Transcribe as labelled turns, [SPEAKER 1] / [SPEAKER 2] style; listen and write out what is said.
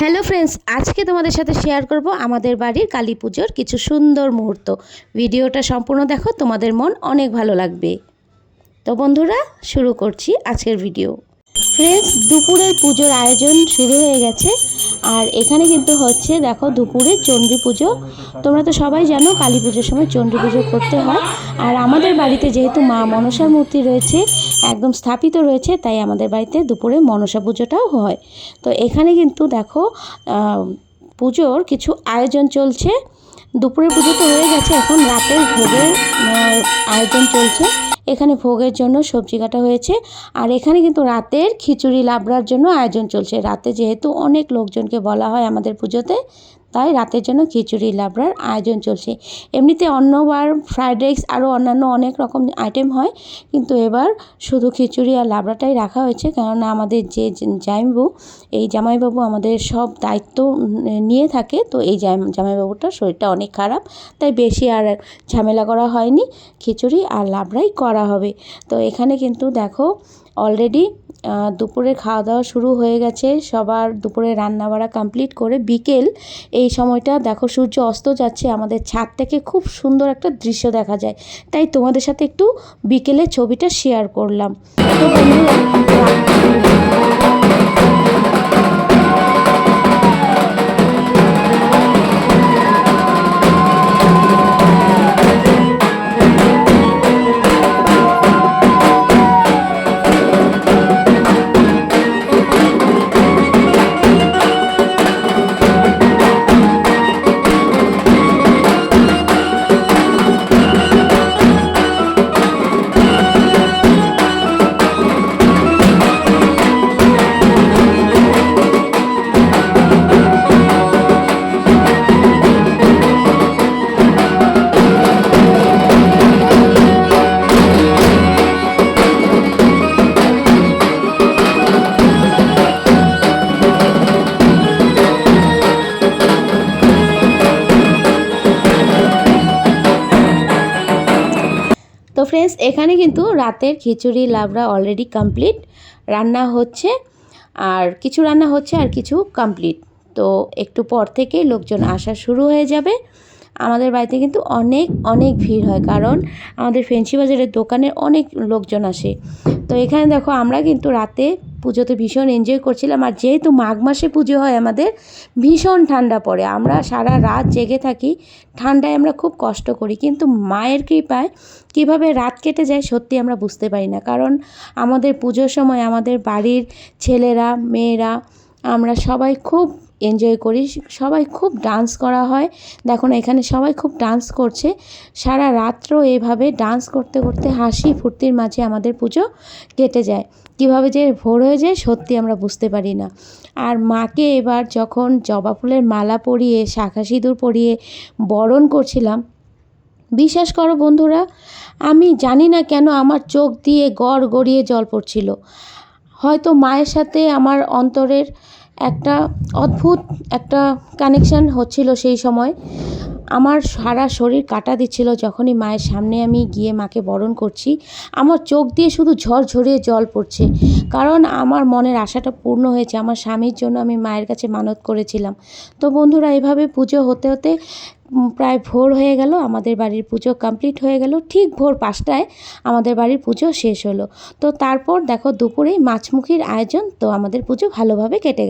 [SPEAKER 1] Hello friends আজকে তোমাদের সাথে শেয়ার করব আমাদের বাড়ির কালী পুজোর কিছু সুন্দর মুহূর্ত। ভিডিওটা সম্পূর্ণ দেখো, তোমাদের মন অনেক ভালো লাগবে। তো বন্ধুরা, শুরু করছি আজকের ভিডিও ফ্রেন্ডস দুপুরের পুজোর আয়োজন শুরু হয়ে গেছে। আর এখানে কিন্তু হচ্ছে, দেখো দুপুরে চণ্ডী পুজো। তোমরা তো সবাই জানো কালী পুজোর সময় চণ্ডী পুজো করতে হয়। আর আমাদের বাড়িতে যেহেতু মা মনসার মূর্তি রয়েছে, একদম স্থাপিত রয়েছে, তাই আমাদের বাড়িতে দুপুরে মনসা পুজোটাও হয়। তো এখানে কিন্তু দেখো পুজোর কিছু আয়োজন চলছে। দুপুরের পুজো তো হয়ে গেছে, এখন রাতের ভোগের আয়োজন চলছে। এখানে ভোগের জন্য সবজি কাটা হয়েছে। আর এখানে কিন্তু রাতের খিচুড়ি, লাবড়ার জন্য আয়োজন চলছে। রাতে যেহেতু অনেক লোকজনকে বলা হয় আমাদের পুজোতে তাই রাতের জন্য খিচুড়ি, লাবড়ার আয়োজন চলছে। এমনিতে অন্যবার ফ্রাইড রাইস আরও অন্যান্য অনেক রকম আইটেম হয়, কিন্তু এবার শুধু খিচুড়ি আর লাবড়াটাই রাখা হয়েছে, কেননা আমাদের যে জামাইবাবু, এই জামাইবাবু আমাদের সব দায়িত্ব নিয়ে থাকে, তো এই জামাই জামাইবাবুটার শরীরটা অনেক খারাপ, তাই বেশি আর ঝামেলা করা হয়নি। খিচুড়ি আর লাবড়াই করা হবে। তো এখানে কিন্তু দেখো অলরেডি দুপুরে খাওয়া দাওয়া শুরু হয়ে গেছে। সবার দুপুরে রান্না বাড়া কমপ্লিট করে বিকেল এই সময়টা দেখো সূর্য অস্ত যাচ্ছে, আমাদের ছাদ থেকে খুব সুন্দর একটা দৃশ্য দেখা যায়। তাই তোমাদের সাথে একটু বিকেলে ছবিটা শেয়ার করলাম। তো ফ্রেন্ডস এখানে কিন্তু রাতের খিচুড়ি, লাবড়া অলরেডি কমপ্লিট রান্না হচ্ছে আর কিছু রান্না হচ্ছে আর কিছু কমপ্লিট তো একটু পর থেকে লোকজন আসা শুরু হয়ে যাবে। আমাদের বাড়িতে কিন্তু অনেক অনেক ভিড় হয় কারণ আমাদের ফেন্সি বাজারের দোকানে অনেক লোকজন আসে। তো এখানে দেখো আমরা কিন্তু রাতে পুজোতে ভীষণ এনজয় করছিলাম। আর যেহেতু মাঘ মাসে পুজো হয় আমাদের, ভীষণ ঠান্ডা পড়ে। আমরা সারা রাত জেগে থাকি, ঠান্ডায় আমরা খুব কষ্ট করি। কিন্তু মায়ের কৃপায় কীভাবে রাত কেটে যায় সত্যি আমরা বুঝতে পারি না। কারণ আমাদের পুজোর সময় আমাদের বাড়ির ছেলেরা, মেয়েরা, আমরা সবাই খুব এনজয় করি। সবাই খুব ডান্স করা হয়। দেখো না এখানে সবাই খুব ডান্স করছে। সারা রাত্র এভাবে ডান্স করতে করতে হাসি ফুর্তির মাঝে আমাদের পুজো কেটে যায়। কীভাবে যে ভোর হয়ে যায় সত্যি আমরা বুঝতে পারি না। আর মাকে এবার যখন জবা ফুলের মালা পরিয়ে, শাখা সিঁদুর পরিয়ে বরণ করছিলাম, বিশ্বাস করো বন্ধুরা, আমি জানি না কেন আমার চোখ দিয়ে গড় গড়িয়ে জল পড়ছিল। হয়তো মায়ের সাথে আমার অন্তরের একটা অদ্ভুত একটা কানেকশান হচ্ছিল সেই সময়। আমার সারা শরীর কাটা দিচ্ছিল যখনই মায়ের সামনে আমি গিয়ে মাকে বরণ করছি। আমার চোখ দিয়ে শুধু ঝড় ঝরিয়ে জল পড়ছে। কারণ আমার মনের আশাটা পূর্ণ হয়েছে। আমার স্বামীর জন্য আমি মায়ের কাছে মানত করেছিলাম। তো বন্ধুরা, এভাবে পুজো হতে হতে প্রায় ভোর হয়ে গেল। আমাদের বাড়ির পুজো কমপ্লিট হয়ে গেল। ঠিক ভোর পাঁচটায় আমাদের বাড়ির পুজো শেষ হলো। তো তারপর দেখো দুপুরেই মাছমুখির আয়োজন। তো আমাদের পুজো ভালোভাবে কেটে গেল।